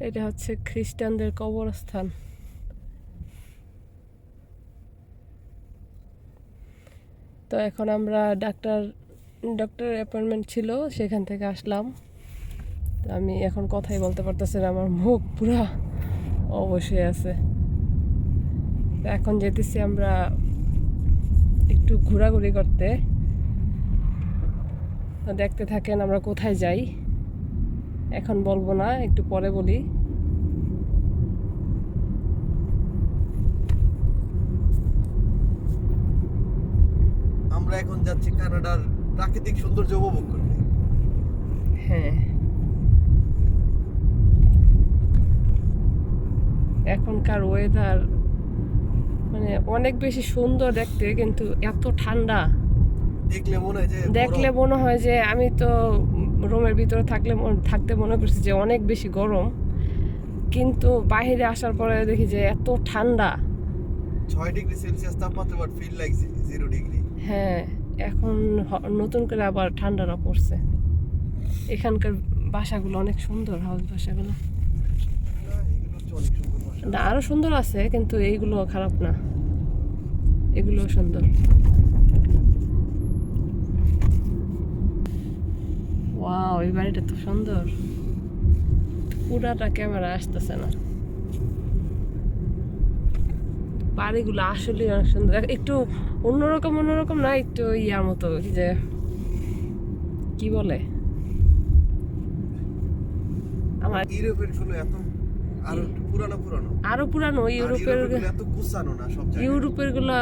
এটা হচ্ছে খ্রিস্টানদের কবরস্থান। তো এখন আমরা ডাক্তার ডক্টর অ্যাপয়েন্টমেন্ট ছিল, সেখান থেকে আসলাম। তো আমি এখন কথাই বলতে পারতেছি না, আমার মুখ পুরা অবশ্যই আছে। তো এখন যেতেছি আমরা একটু ঘোরাঘুরি করতে। দেখতে থাকেন আমরা কোথায় যাই। এখন বলব না একটু পরে বলি। আমরা এখন যাচ্ছি কানাডার প্রাকৃতিক সৌন্দর্য উপভোগ করতে। হ্যাঁ। এখনকার ওয়েদার মানে অনেক বেশি সুন্দর দেখতে কিন্তু এত ঠান্ডা। দেখলে মনে হয় যে দেখলে মনে হয় যে আমি তো রুমের ভিতরে থাকলে মন- থাকতে মনে করছি যে অনেক বেশি গরম। কিন্তু বাইরে আসার পরে দেখি যে এত ঠান্ডা। ছয় ডিগ্রি সেলসিয়াস তাপমাত্রা বাট ফিল লাগছে জিরো ডিগ্রি হ্যাঁ এখন নতুন করে আবার ঠান্ডাটা পড়ছে। এখানকার বাসাগুলো অনেক সুন্দর হাউস বাসাগুলো। না আরও সুন্দর আছে কিন্তু এইগুলো খারাপ না। এগুলো সুন্দর। ওয়াও এই বাড়িটা তো সুন্দর। পুরাটা ক্যামেরা আসতেছে না। বাড়িগুলো আসলে অনেক সুন্দর। একটু অন্যরকম অন্যরকম না একটু ইয়ার মতো কি যে কি বলে? আমার ইউরোপের এত আরও পুরানো পুরানো। আরও পুরানো ইউরোপের ইউরোপের এত গুছানো না সব ইউরোপেরগুলা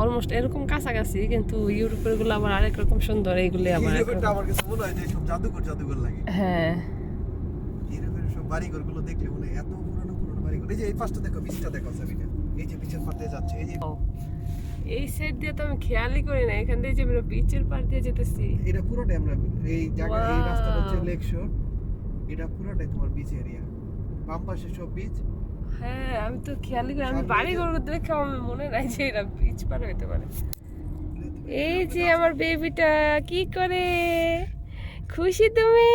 অলমোস্ট এরকম কাছাকাছি কিন্তু ইউরোপেরগুলো আবার আরেক রকম সুন্দর এইগুলি আবার আমার কাছে মনে হয় যে সব জাদুঘর জাদুঘর লাগে। হ্যাঁ। ইউরোপের সব বাড়িঘরগুলো দেখলে মনে হয় এত পুরানো পুরানো বাড়িঘর। এই যে এই পাশটা দেখো বিচটা দেখো সাবিনা এই যে বিচের পাড় দিয়ে যাচ্ছে এই যে এই সাইড দিয়ে তো আমি খেয়ালই করি না এখান দিয়ে যে আমরা বিচের পার দিয়ে যেতেছি। এটা পুরোটাই আমরা এই জায়গা এই. রাস্তাটা হচ্ছে লেক শোর এটা পুরোটাই তোমার বিচ এরিয়া বাম পাশে সব বিচ হ্যাঁ আমি তো খেয়ালই করি আমি বাড়ি ঘর দেখে আমার মনে নাই যে এরা বিচ পার হইতে পারে। এই যে আমার বেবিটা কি করে? খুশি তুমি?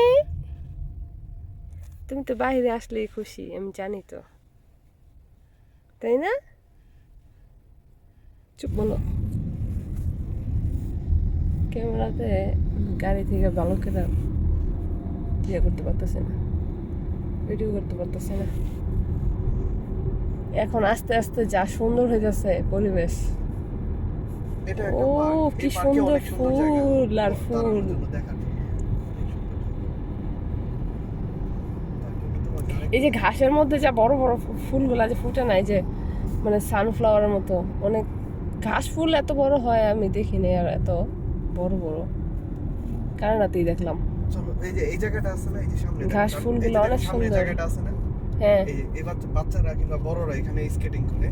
তুমি তো বাইরে আসলেই খুশি আমি জানি তো। তাই না? চুপ বলো। ক্যামেরাতে গাড়ি থেকে ভালো করে ইয়ে করতে পারতেছে না ভিডিও করতে পারতেছে না। এখন আস্তে আস্তে যা সুন্দর হয়ে যাচ্ছে পরিবেশ। এটা ও, কি সুন্দর ফুল আর ফুল। এই যে ঘাসের মধ্যে যা বড় বড় ফুলগুলা যে ফুটে নাই যে মানে সানফ্লাওয়ারের মতো অনেক ঘাস ফুল এত বড় হয় আমি দেখিনি আর এত বড় বড়। কানাডাতেই দেখলাম। ঘাস ফুলগুলো অনেক সুন্দর। হ্যাঁ। এই বাচ্চারা কিংবা বড়রা এখানে স্কেটিং করে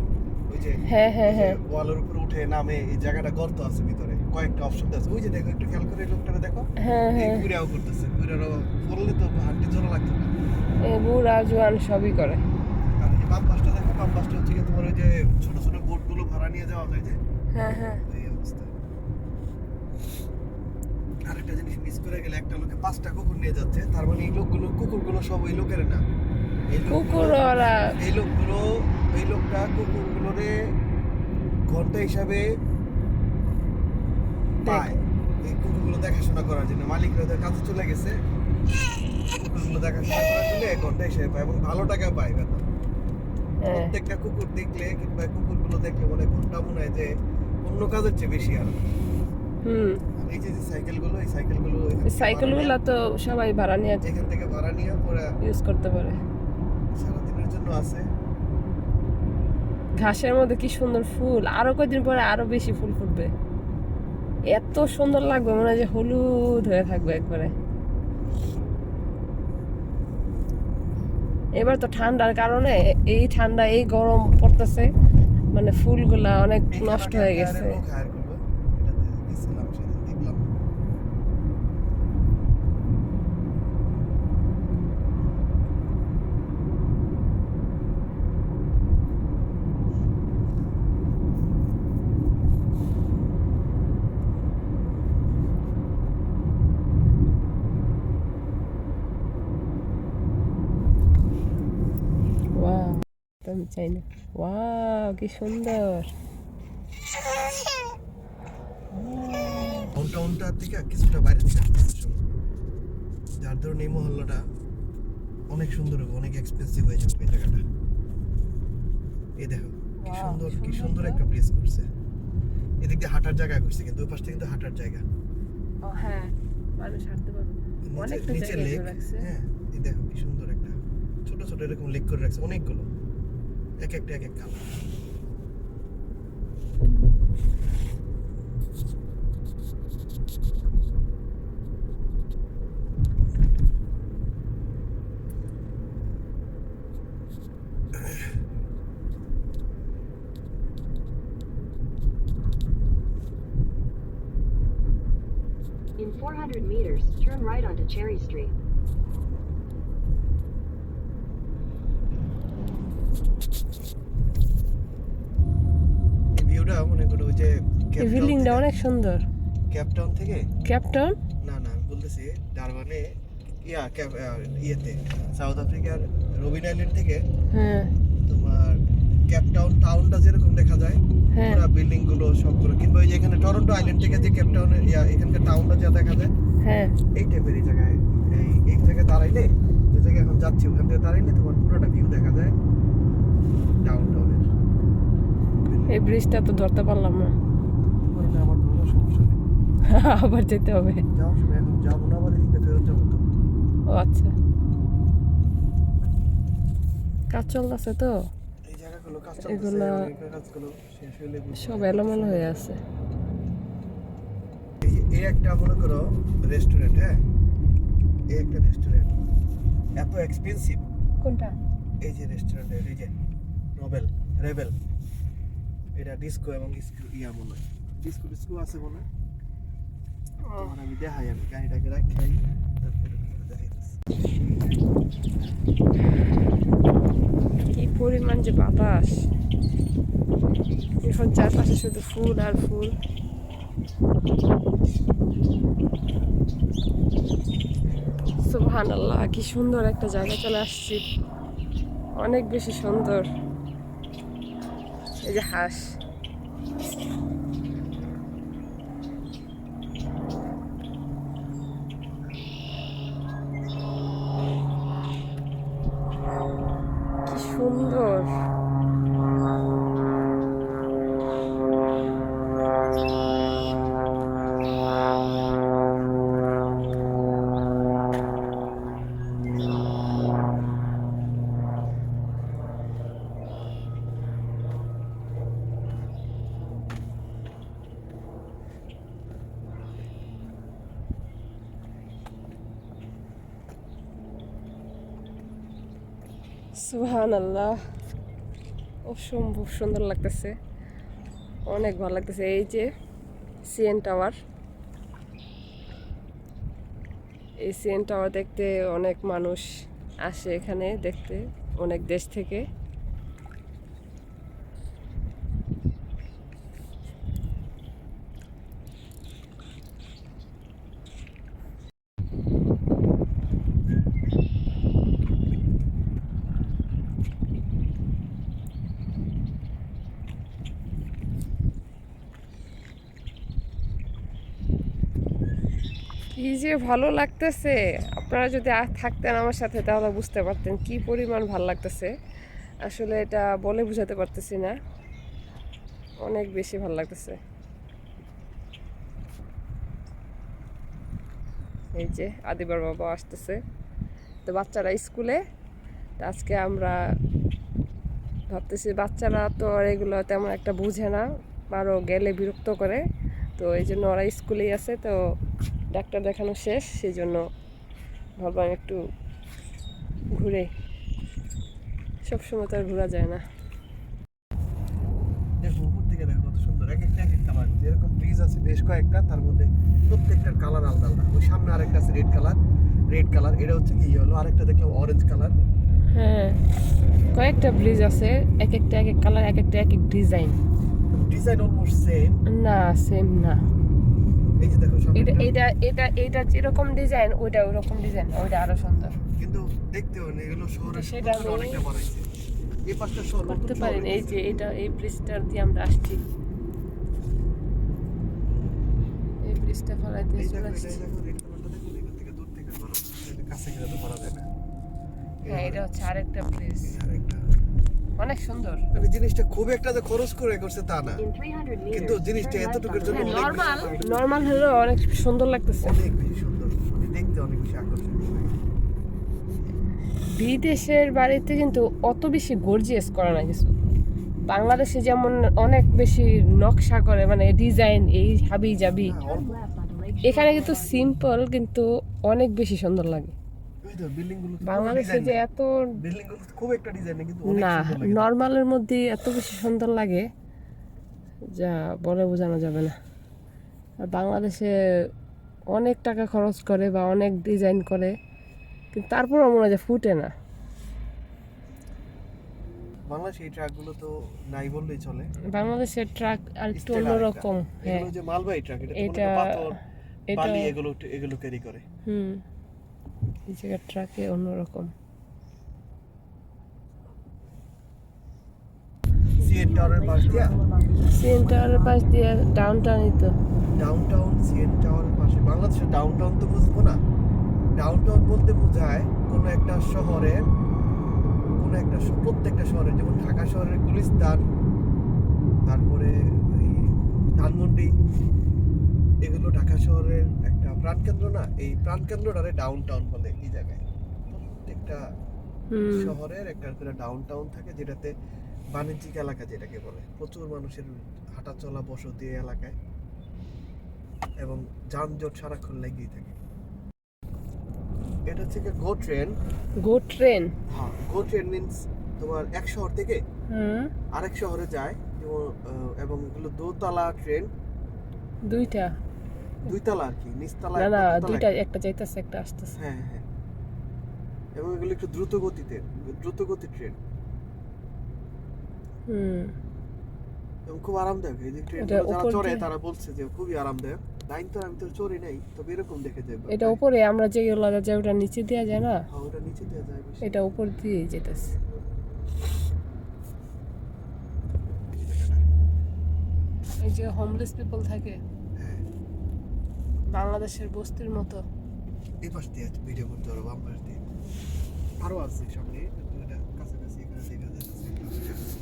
ওই যে হ্যাঁ হ্যাঁ হ্যাঁ। ওয়ালের উপর উঠে নামে এই জায়গাটা গর্ত আছে ভিতরে কয়েকটা অপশন আছে। ওই যে দেখো একটু খেয়াল করে লোকটারে দেখো। হ্যাঁ হ্যাঁ। ঘুরেও করতেছে ঘুরেও পড়লে তো হাঁটতে জোড়া লাগতো না। এই বুড়া জোয়ান সবই করে। বাম পাশটা দেখো বাম পাশটা হচ্ছে তোমার ওই যে ছোট ছোট বোটগুলো ভাড়া নিয়ে যাওয়া যায় যে। হ্যাঁ হ্যাঁ। এই অবস্থা। আরেকটা জিনিস মিস করে গেলে একটা লোকে পাঁচটা কুকুর নিয়ে যাচ্ছে তার মানে এই লোকগুলো কুকুরগুলো সব ওই লোকের না। লোকগুলো- এই লোকগুলো এই লোকটা কুকুরগুলোরে ঘণ্টা হিসাবে পায়। এই কুকুরগুলো দেখাশোনা করার জন্য। মালিকরা কাজে চলে গেছে। কুকুরগুলো দেখাশোনা করার জন্য ঘণ্টা হিসেবে পায় এবং ভালো টাকা পায় বেতন হ্যাঁ। প্রত্যেকটা কুকুর দেখলে কিংবা কুকুরগুলো দেখলে মনে ঘণ্টা মনে হয় যে অন্য কাজের চেয়ে বেশি আর। এই যে সাইকেলগুলো এই সাইকেলগুলো সাইকেলগুলো তো সবাই ভাড়া নিয়ে এখান থেকে ভাড়া নিয়ে পরে ইউজ করতে পারে। জন্য আছে। ঘাসের মধ্যে কি সুন্দর ফুল? আরও কয়েকদিন পরে আরও বেশি ফুল ফুটবে। এত সুন্দর লাগবে মনে হয় যে হলুদ হয়ে থাকবে একবারে। এবার তো ঠান্ডার কারণে এই ঠান্ডা এই গরম পড়তেছে। মানে ফুলগুলা অনেক নষ্ট হয়ে গেছে। আমি চাই না। ওয়াও কি সুন্দর। ডাউনটাউনটা থেকে কিছুটা বাইরে থেকে। যার ধরুন এই মহল্লাটা অনেক সুন্দর হবে অনেক এক্সপেন্সিভ হয়ে যাবে এই জায়গাটা। এই দেখো কি সুন্দর কি সুন্দর। একটা প্লেস করছে। এদিক দিয়ে হাঁটার জায়গা করছে কিন্তু ওই পাশটা কিন্তু হাঁটার জায়গা। ও হ্যাঁ মানুষ হাঁটতে পারবে। নিচে নিচে লেক হ্যাঁ এই দেখো কি সুন্দর একটা ছোট ছোট এরকম লেক করে রাখছে অনেকগুলো। এক একটা এক এক colour In 400 meters, turn right onto Cherry Street. মনে করো ওই যে এই বিল্ডিংটা অনেক সুন্দর। ক্যাপটাউন থেকে? ক্যাপ্টন না না আমি বলতেছি ডারবানে ইয়া ক্যাপ ইয়েতে সাউথ আফ্রিকার রবিন আইল্যান্ড থেকে হ্যাঁ। তোমার ক্যাপটাউন টাউনটা যেরকম দেখা যায় পুরো বিল্ডিংগুলো সবগুলো কিংবা ওই যে এখানে টরন্টো আইল্যান্ড থেকে যে ক্যাপটাউনের ইয়া এখানকার টাউনটা যা দেখা যায় হ্যাঁ। এই টাইপের এই জায়গায়। এই এই জায়গায় দাঁড়াইলে যে জায়গায় এখন যাচ্ছি ওখান থেকে দাঁড়াইলে তোমার পুরোটা ভিউ দেখা যায় ডাউন টাউনের এই ব্রিজটা তো ধরতে পারলাম না। আবার যেতে হবে। ও আচ্ছা। কাজ চলতেছে তো? এই জায়গাগুলো কাজ এগুলা- সব এলোমেলো হয়ে আছে। এই একটা মনে করো রেস্টুরেন্ট হ্যাঁ? এই একটা রেস্টুরেন্ট এত এক্সপেন্সিভ কোনটা? এই যে রেস্টুরেন্টের এই যে নোবেল রেবেল এটা ডিস্কো এবং ইয়া মনে হয় ডিস্কো ডিস্কো আছে মনে হয় আমি দেখাই আমি গাড়িটাকে রাখাই, তারপরে কি পরিমাণ যে বাতাস। এখন চারপাশে শুধু ফুল আর ফুল। সুবহান আল্লাহ কি সুন্দর একটা জায়গা চলে আসছি। অনেক বেশি সুন্দর। এই যে হাঁস আল্লাহ অসম্ভব সুন্দর লাগতেছে। অনেক ভালো লাগতেছে। এই যে সিএন টাওয়ার। এই সিএন টাওয়ার দেখতে অনেক মানুষ আসে এখানে দেখতে, অনেক দেশ থেকে কি যে ভালো লাগতেছে। আপনারা যদি থাকতেন আমার সাথে, তাহলে বুঝতে পারতেন কি পরিমাণ ভালো লাগতেছে। আসলে এটা বলে বোঝাতে পারতেছি না। অনেক বেশি ভালো লাগতেছে। এই যে আদিবার বাবা আসতেছে। তো বাচ্চারা স্কুলে আজকে আমরা ভাবতেছি বাচ্চারা তো এগুলো তেমন একটা বুঝে না। আরও গেলে বিরক্ত করে। তো এই জন্য ওরা স্কুলেই আছে, তো ডাক্তার দেখানো শেষ সেই জন্য ভাবলাম একটু ঘুরে। সবসময় তো আর ঘোরা যায় না। দেখো উপর থেকে দেখো কত সুন্দর। এক একটা এক এক কালার যেরকম ব্রিজ আছে বেশ কয়েকটা তার মধ্যে প্রত্যেকটার কালার আলাদা আলাদা। ওই সামনে আরেকটা আছে রেড কালার রেড কালার এটা হচ্ছে কি হলো আরেকটা দেখলাম অরেঞ্জ কালার হ্যাঁ কয়েকটা ব্রিজ আছে এক একটা এক এক কালার এক একটা এক এক ডিজাইন ডিজাইন অলমোস্ট সেম না সেম না। এই যে দেখো এটা এটা এটা এটা যেরকম ডিজাইন ওইটা ওরকম ডিজাইন ওইটা আরও সুন্দর। কিন্তু দেখতে এগুলো শহরের সেটা অনেকটা বানাইছে। এই পাশটা শহর করতে পারেন এই যে এটা এই ব্রিজটার দিয়ে আমরা আসছি। এই ব্রিজটা ফলাইতে চলে আসছি কাছে গেলে তো করা যায় না। হ্যাঁ এটা হচ্ছে আরেকটা ব্রিজ। আরেকটা। অনেক সুন্দর। মানে জিনিসটা খুব একটা যে খরচ করে করছে তা না। In 300 meters, কিন্তু জিনিসটা এতটুকুর জন্য নর্মাল নর্মাল হলেও অনেক সুন্দর লাগতেছে। অনেক বেশি সুন্দর। মানে দেখতে অনেক বেশি আকর্ষণীয়। বিদেশের বাড়িতে কিন্তু অত বেশি গর্জিয়াস করে না কিছু। বাংলাদেশে যেমন অনেক বেশি নকশা করে মানে ডিজাইন এই হাবি জাবি হ্যাঁ, এখানে কিন্তু সিম্পল কিন্তু অনেক বেশি সুন্দর লাগে। বাংলাদেশে যে এত খুব একটা ডিজাইন কিন্তু না নর্মালের মধ্যে এত বেশি সুন্দর লাগে যা বলে বোঝানো যাবে না। আর বাংলাদেশে অনেক টাকা খরচ করে বা অনেক ডিজাইন করে কিন্তু তারপরও মনে হয় যে ফুটে না। বাংলাদেশে এই ট্রাকগুলো তো নাই বললেই চলে। বাংলাদেশের ট্রাক আর একটু অন্যরকম হ্যাঁ। যে মালবাহী ট্রাক এটা এটা পাথর বালি এগুলো এগুলো ক্যারি করে। হুম। এই জায়গার ট্রাকে অন্যরকম। সিএন টাওয়ারের পাশ দিয়া? ডাউন টাউনই তো। ডাউনটাউন সিএন টাওয়ারের পাশে। বাংলাদেশের ডাউনটাউন তো বুঝব না। ডাউনটাউন বলতে বোঝায় কোনো একটা শহরের কোনো একটা প্রত্যেকটা শহরে যেমন ঢাকা শহরের গুলিস্তান তারপরে ধানমন্ডি এগুলো ঢাকা শহরের প্রাণকেন্দ্র না এই প্রাণকেন্দ্রটারে ডাউনটাউন বলে এই জায়গায়। প্রত্যেকটা শহরের একটা করে ডাউনটাউন থাকে যেটাতে বাণিজ্যিক এলাকা যেটাকে বলে। প্রচুর মানুষের হাঁটা চলা বসতি এলাকায় এবং যানজট সারাক্ষণ লেগেই থাকে। এটা হচ্ছে গো ট্রেন গো ট্রেন হ্যাঁ গো ট্রেন মিনস তোমার এক শহর থেকে আরেক শহরে যায়। এবং এগুলো দোতলা ট্রেন দুইটা? দুইতলা আর কি নিচতলা না না দুইটা একটা। একটা যাইতেছে একটা আসতেছে। হ্যাঁ হ্যাঁ। এবং এগুলো একটু দ্রুত গতিতে দ্রুত গতির ট্রেন হুম। এবং খুব আরামদায়ক এই যে ট্রেন যারা চড়ে তারা বলছে যে খুবই আরামদায়ক। লাইন তো আমি তো চড়ি নাই তবে এরকম দেখে যাই এটা উপরে আমরা যে লাগা যায় ওটা নিচে দেওয়া যায় না? হ্যাঁ ওটা নিচে দেওয়া যায় এটা উপর দিয়ে যেতেছে এই যে হোমলেস পিপল থাকে। বাংলাদেশের বস্তির মতো। এই পাশ দিয়ে ভিডিও করতে পারব বাম পাশ দিয়ে। আরও আছে সামনে কাছাকাছি এখানে দেখা যাচ্ছে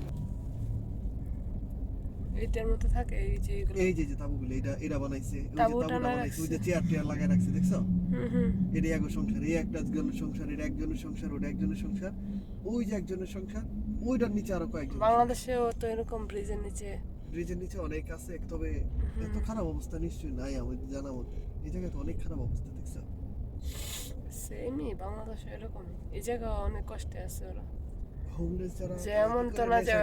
থাকে এই যে এগুলো। এই যে যে তাবুগুলো এটা এটা বানাইছে। ওই তাবুটা বানাইছে ওই যে চেয়ার টেয়ার লাগায় রাখছে দেখছ? এটা এক সংসার এই একটা সংসার এটা একজনের সংসার ওটা একজনের সংসার ওই যে একজনের সংসার ওইটার নিচে আরও কয়েকজন বাংলাদেশেও তো এরকম ব্রিজের নিচে ব্রিজের নিচে অনেক আছে তবে এত খারাপ অবস্থা নিশ্চয়ই নাই আমাদের জানা মতে এই জায়গায় তো অনেক খারাপ অবস্থা দেখছ সেমই বাংলাদেশে এরকম। এই জায়গা অনেক কষ্টে আছে ওরা। যেমন তো না যে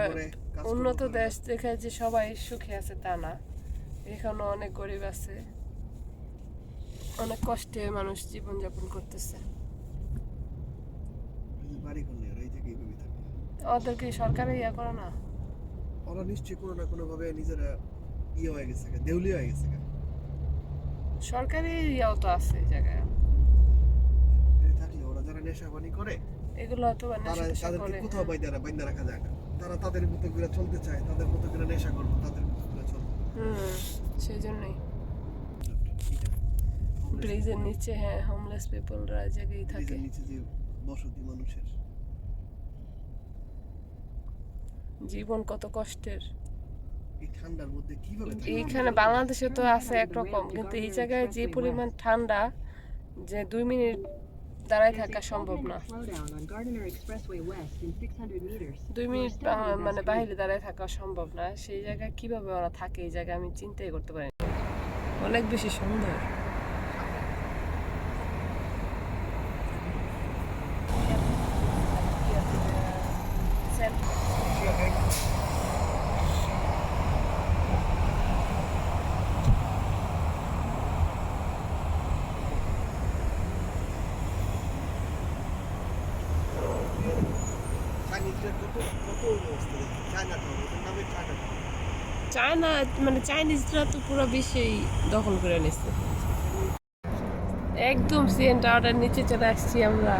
উন্নত দেশ দেখে যে সবাই সুখে আছে তা না। এখানেও অনেক গরিব আছে। অনেক কষ্টে মানুষ জীবনযাপন করতেছে। ওদেরকে সরকারে ইয়া করে না। ওরা নিশ্চয়ই কোনো না কোনো ভাবে নিজেরা ইয়ে হয়ে গেছে দেউলিয়া হয়ে গেছে। সরকারি ইয়াও তো আছে জায়গায়। থাকলে ওরা যারা নেশা পানি করে এগুলো তো তারা তাদেরকে করে। কোথাও বাইন্দা বাইন্দা রাখা যায় না। তারা তাদের মতো করে চলতে চায় তাদের মতো করে নেশা করব তাদের মতো করে চলবো। হুম সেই জন্যই ব্রিজের নিচে হ্যাঁ হোমলেস পিপলরা জায়গায় থাকে। ব্রিজের নিচে যে বসতি মানুষের। জীবন কত কষ্টের এই ঠান্ডার মধ্যে কীভাবে থাকে? এইখানে বাংলাদেশে তো আছে একরকম কিন্তু এই জায়গায় যে পরিমাণ ঠান্ডা যে দুই মিনিট দাঁড়ায় থাকা সম্ভব না slowdown on Gardiner Expressway West in 600 meters. দুই মিনিট মানে বাইরে. দাঁড়ায় থাকা সম্ভব না সেই জায়গায় কীভাবে ওরা থাকে এই জায়গায় আমি চিন্তাই করতে পারি না। অনেক বেশি সুন্দর মানে চাইনিজরা তো পুরো বিশ্বেই দখল করে নিচ্ছে একদম সিএন টাওয়ারের নিচে চলে আসছি আমরা।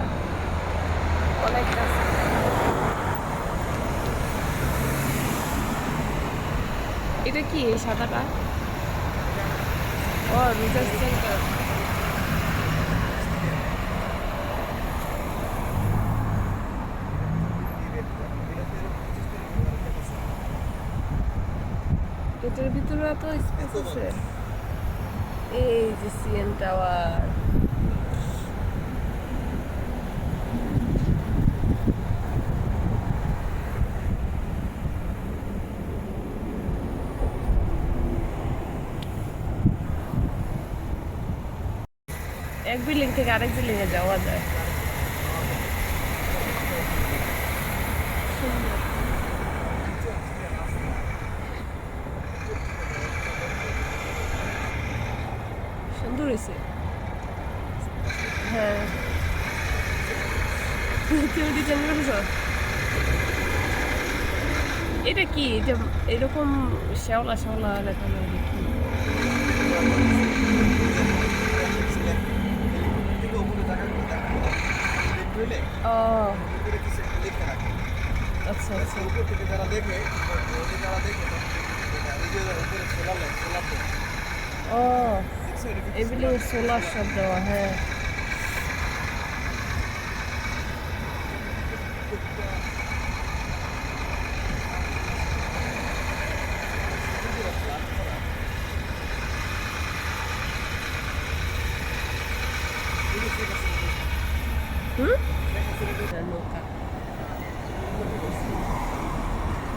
অনেক এটা কি, এই সাদাটা? ও রিসার্চ সেন্টার এত স্পেস আছে এই যে সিএন টাওয়ার। এক বিল্ডিং থেকে আরেক বিল্ডিং এ যাওয়া যায় সুন্দর। হয়েছে। হ্যাঁ। তুমি ডিজাইন করেছ এটা কি? এটা এরকম শ্যাওলা শ্যাওলা দেখানো এটা কি আচ্ছা আচ্ছা। ও। বিল্ডিং সোলার সব দেওয়া হ্যাঁ।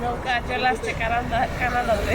নৌকা চলে আসছে কানাডা কানাডাতে।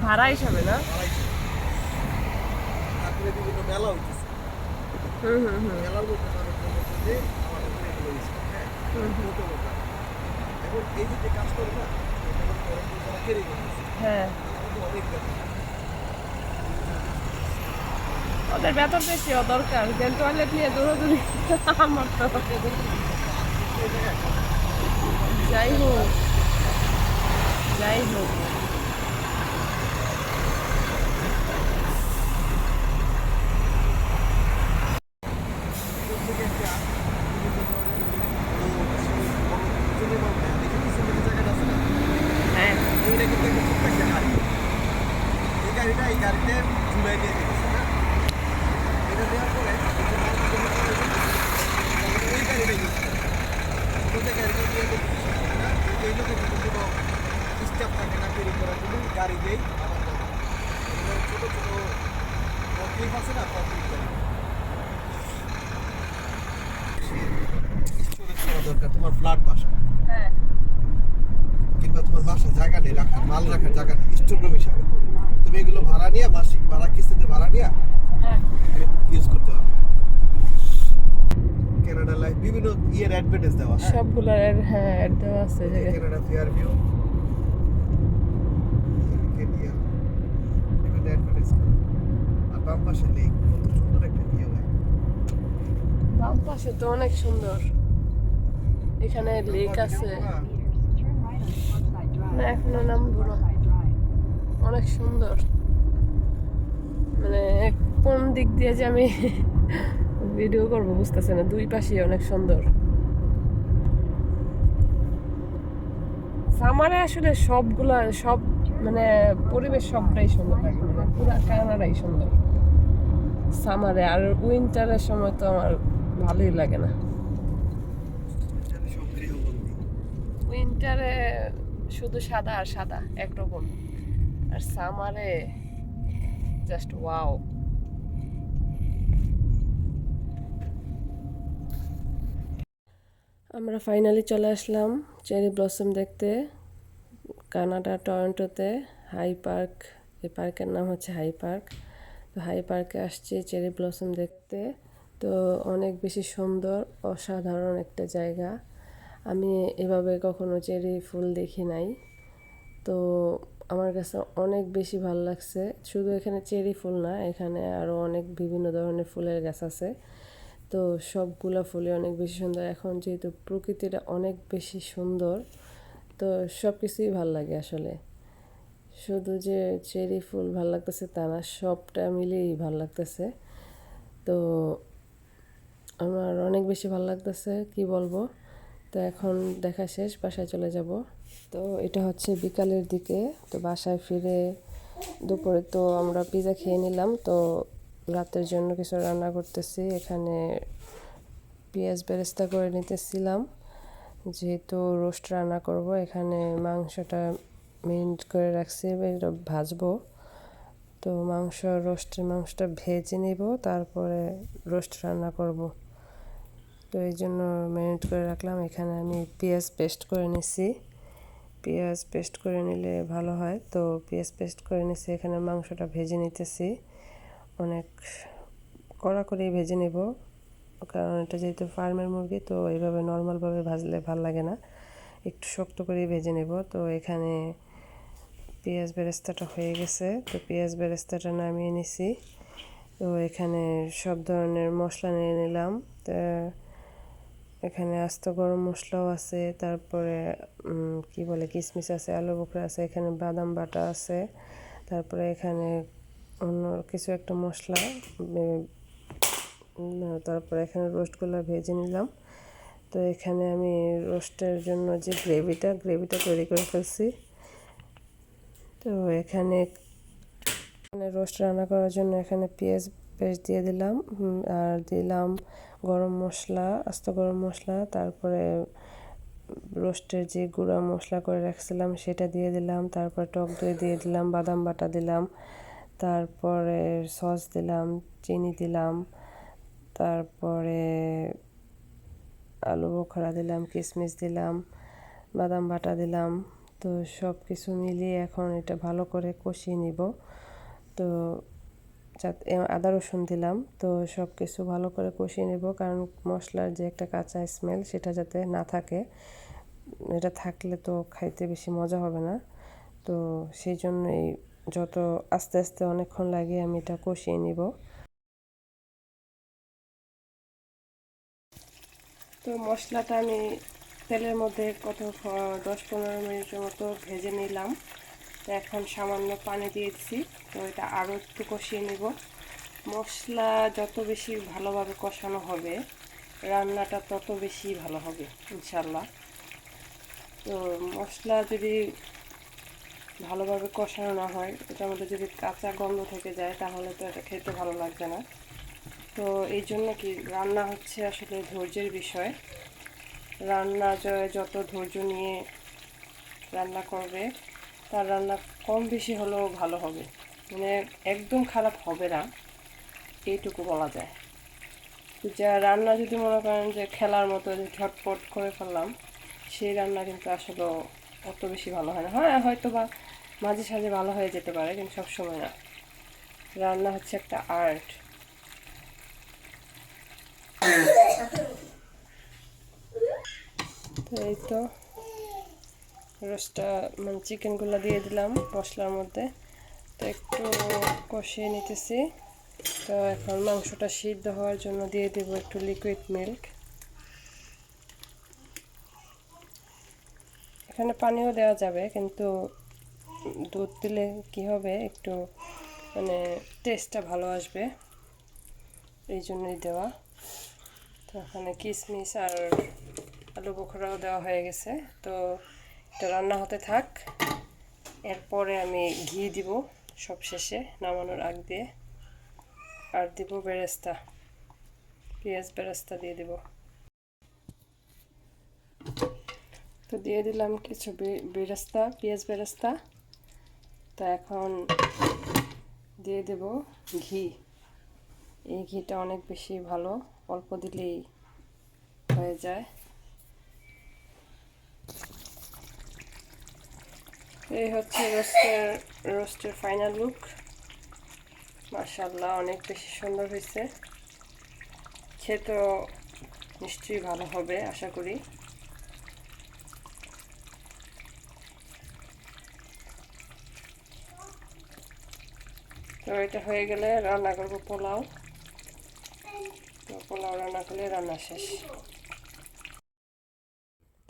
তারা কিন্তু অনেক বেতন ওদের বেতন বেশিও দরকার। যেন টয়লেট নিয়ে দৌড়াদৌড়ি আমার তো। যাই হোক। যাই হোক হ্যাঁ এইটা কিন্তু একটা ছোট্ট একটা গাড়ি এই গাড়িটা এই গাড়িতে ঝুলাই দিয়ে দিয়েছে না এটা দেওয়ার পরে এই গাড়িটা ইউজ করে ওদের গাড়িটা দিয়ে দিয়েছে না এই লোকের কিন্তু কোনো স্টাফ থাকে না তৈরি করার হয়। এগুলো ছোটো ছোটো কমপ্লিট আছে না গাড়ি দরকার তোমার ফ্ল্যাট বাসা। হ্যাঁ। কিংবা তোমার বাসায় জায়গা নেই রাখার মাল রাখার জায়গা নেই হিসাবে। তুমি এগুলো ভাড়া নিয়ে মাসিক ভাড়া কিস্তিতে ভাড়া নিয়ে হ্যাঁ। ইউজ করতে পারো। কানাডা লাইফ বিভিন্ন ইয়ের অ্যাডভার্টাইজ দেওয়া হ্যাঁ সবগুলোর হ্যাঁ অ্যাড দেওয়া আছে কানাডা ফেয়ার ভিউ বিভিন্ন অ্যাডভার্টাইজ আর বাম পাশে লেক কত সুন্দর একটা ভিউ বাম পাশে তো অনেক সুন্দর। এখানে লেক আছে। এখনও নামবো না। অনেক সুন্দর। মানে কোন দিক দিয়ে যে আমি ভিডিও করব বুঝতেছে না। দুই পাশেই অনেক সুন্দর। সামারে আসলে সবগুলা সব মানে পরিবেশ সবটাই সুন্দর লাগে। মানে পুরা কানাডাই সুন্দর। সামারে আর উইন্টারের সময় তো আমার ভালোই লাগে না। উইন্টারে শুধু সাদা আর সাদা একরকম আর সামারে জাস্ট ওয়াও আমরা ফাইনালি চলে আসলাম চেরি ব্লসম দেখতে কানাডা টরন্টোতে হাই পার্ক এই পার্কের নাম হচ্ছে হাই পার্ক। তো হাই পার্কে আসছি চেরি ব্লসম দেখতে। তো অনেক বেশি সুন্দর, অসাধারণ একটা জায়গা। আমি এভাবে কখনো চেরি ফুল দেখি নাই। তো আমার কাছে অনেক বেশি ভালো লাগছে। শুধু এখানে চেরি ফুল না, এখানে আরও অনেক বিভিন্ন ধরনের ফুলের গাছ আছে। তো সবগুলা ফুলই অনেক বেশি সুন্দর। এখন যেহেতু প্রকৃতিটা অনেক বেশি সুন্দর, তো সব কিছুই ভালো লাগে আসলে। শুধু যে চেরি ফুল ভালো লাগতেছে তা না, সবটা মিলেই ভালো লাগতেছে। তো আমার অনেক বেশি ভালো লাগতেছে, কি বলব? তো এখন দেখা শেষ, বাসায় চলে যাব। তো এটা হচ্ছে বিকালের দিকে, তো বাসায় ফিরে দুপুরে তো আমরা পিজা খেয়ে নিলাম, তো রাতের জন্য কিছু রান্না করতেছি। এখানে পেঁয়াজ বেরেস্তা করে নিতেছিলাম, যেহেতু রোস্ট রান্না করব, এখানে মাংসটা মিন্ট করে রাখছি এটা ভাজবো। তো মাংস, রোস্টের মাংসটা ভেজে নিব, তারপরে রোস্ট রান্না করব। তো এই জন্য ম্যারিনেট করে রাখলাম, এখানে আমি পেঁয়াজ পেস্ট করে নিছি। পেঁয়াজ পেস্ট করে নিলে ভালো হয়। তো পেঁয়াজ পেস্ট করে নিছি, এখানে মাংসটা ভেজে নিতেছি। অনেক কড়া করে ভেজে নেব, কারণ এটা যেহেতু ফার্মের মুরগি, তো এইভাবে নর্মালভাবে ভাজলে ভালো লাগে না। একটু শক্ত করে ভেজে নেব। তো এখানে পেঁয়াজ বেরেস্তাটা হয়ে গেছে। তো পেঁয়াজ বেরেস্তাটা নামিয়ে নিছি। তো এখানে সব ধরনের মশলা নিয়ে নিলাম। তা এখানে আস্ত গরম মশলাও আছে, তারপরে কি বলে কিশমিশ আছে, আলু বোখরা আছে, এখানে বাদাম বাটা আছে, তারপরে এখানে অন্য কিছু একটা মশলা তারপরে এখানে রোস্টগুলো ভেজে নিলাম। তো এখানে আমি রোস্টের জন্য যে গ্রেভিটা গ্রেভিটা তৈরি করে ফেলছি তো এখানে এখানে রোস্ট রান্না করার জন্য এখানে পেঁয়াজ পেস্ট দিয়ে দিলাম আর দিলাম গরম মশলা, আস্ত গরম মশলা, তারপরে রোস্টের যে গুঁড়া মশলা করে রাখছিলাম সেটা দিয়ে দিলাম, তারপর টক দই দিয়ে দিলাম, বাদাম বাটা দিলাম, তারপরে সস দিলাম, চিনি দিলাম, তারপরে আলু বোখরা দিলাম কিশমিশ দিলাম, বাদাম বাটা দিলাম তো সব কিছু মিলিয়ে এখন এটা ভালো করে কষিয়ে নিব। তো আদা রসুন দিলাম। তো সব কিছু ভালো করে কষিয়ে নেব কারণ মশলার যে একটা কাঁচা স্মেল সেটা যাতে না থাকে। এটা থাকলে তো খাইতে বেশি মজা হবে না। তো সেই জন্যই যত আস্তে আস্তে অনেকক্ষণ লাগে আমি এটা কষিয়ে নিব। তো মশলাটা আমি তেলের মধ্যে কত দশ পনেরো মিনিটের মতো ভেজে নিলাম। তো এখন সামান্য পানি দিয়েছি তো এটা আরও একটু কষিয়ে নিব। মশলা যত বেশি ভালোভাবে কষানো হবে, রান্নাটা তত বেশি ভালো হবে, ইনশাল্লাহ। তো মশলা যদি ভালোভাবে কষানো না হয়, এটার মধ্যে যদি কাঁচা গন্ধ থেকে যায়, তাহলে তো এটা খেতে ভালো লাগবে না। তো এই জন্য কি, রান্না হচ্ছে আসলে ধৈর্যের বিষয়। রান্না যত ধৈর্য নিয়ে রান্না করবে, তার রান্না কম বেশি হলেও ভালো হবে। মানে একদম খারাপ হবে না, এইটুকু বলা যায়। যা রান্না যদি মনে করেন যে খেলার মতো যে ঝটপট করে ফেললাম, সেই রান্না কিন্তু আসলে অত বেশি ভালো হয় না। হ্যাঁ হয়তো বা মাঝে সাঝে ভালো হয়ে যেতে পারে, কিন্তু সবসময় না। রান্না হচ্ছে একটা আর্ট। এই তো রোস্টটা মানে চিকেনগুলো দিয়ে দিলাম মশলার মধ্যে। তো একটু কষিয়ে নিতেছি। তো এখন মাংসটা সিদ্ধ হওয়ার জন্য দিয়ে দেব একটু লিকুইড মিল্ক এখানে পানিও দেওয়া যাবে, কিন্তু দুধ দিলে কি হবে? একটু মানে টেস্টটা ভালো আসবে। এই জন্যই দেওয়া। তো এখানে কিশমিশ আর আলু বোখরাও দেওয়া হয়ে গেছে। তো এটা রান্না হতে থাক। এরপরে আমি ঘি দিব সব শেষে নামানোর আগ দিয়ে। আর দিব বেরেস্তা, পেঁয়াজ বেরেস্তা দিয়ে দিব। তো দিয়ে দিলাম কিছু বেরেস্তা, পেঁয়াজ বেরেস্তা। তো এখন দিয়ে দেব ঘি। এই ঘিটা অনেক বেশি ভালো, অল্প দিলেই হয়ে যায়। এই হচ্ছে রোস্টের রোস্টের ফাইনাল লুক। মার্শাল্লাহ অনেক বেশি সুন্দর হয়েছে। খেতেও নিশ্চয়ই ভালো হবে, আশা করি। তো এটা হয়ে গেলে রান্না করব পোলাও। পোলাও রান্না করলে রান্না শেষ।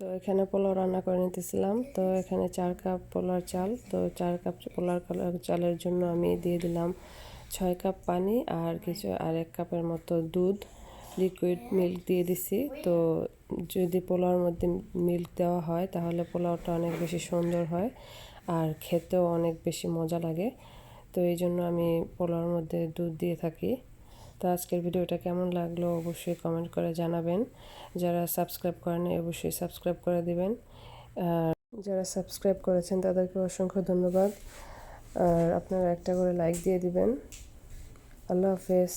তো এখানে পোলাও রান্না করে নিতেছিলাম। তো এখানে চার কাপ পোলার চাল। তো চার কাপ পোলার চালের জন্য আমি দিয়ে দিলাম ছয় কাপ পানি আর কিছু, আর এক কাপের মতো দুধ লিকুইড মিল্ক দিয়ে দিছি। তো যদি পোলাওর মধ্যে মিল্ক দেওয়া হয় তাহলে পোলাওটা অনেক বেশি সুন্দর হয় আর খেতেও অনেক বেশি মজা লাগে। তো এই জন্য আমি পোলাওর মধ্যে দুধ দিয়ে থাকি। তো আজকের ভিডিওটা কেমন লাগল অবশ্যই কমেন্ট করে জানাবেন। যারা সাবস্ক্রাইব করেন অবশ্যই সাবস্ক্রাইব করে দিবেন। আর যারা সাবস্ক্রাইব করেছেন তাদেরকে অসংখ্য ধন্যবাদ। আর আপনারা একটা করে লাইক দিয়ে দিবেন। আল্লাহ হাফেজ।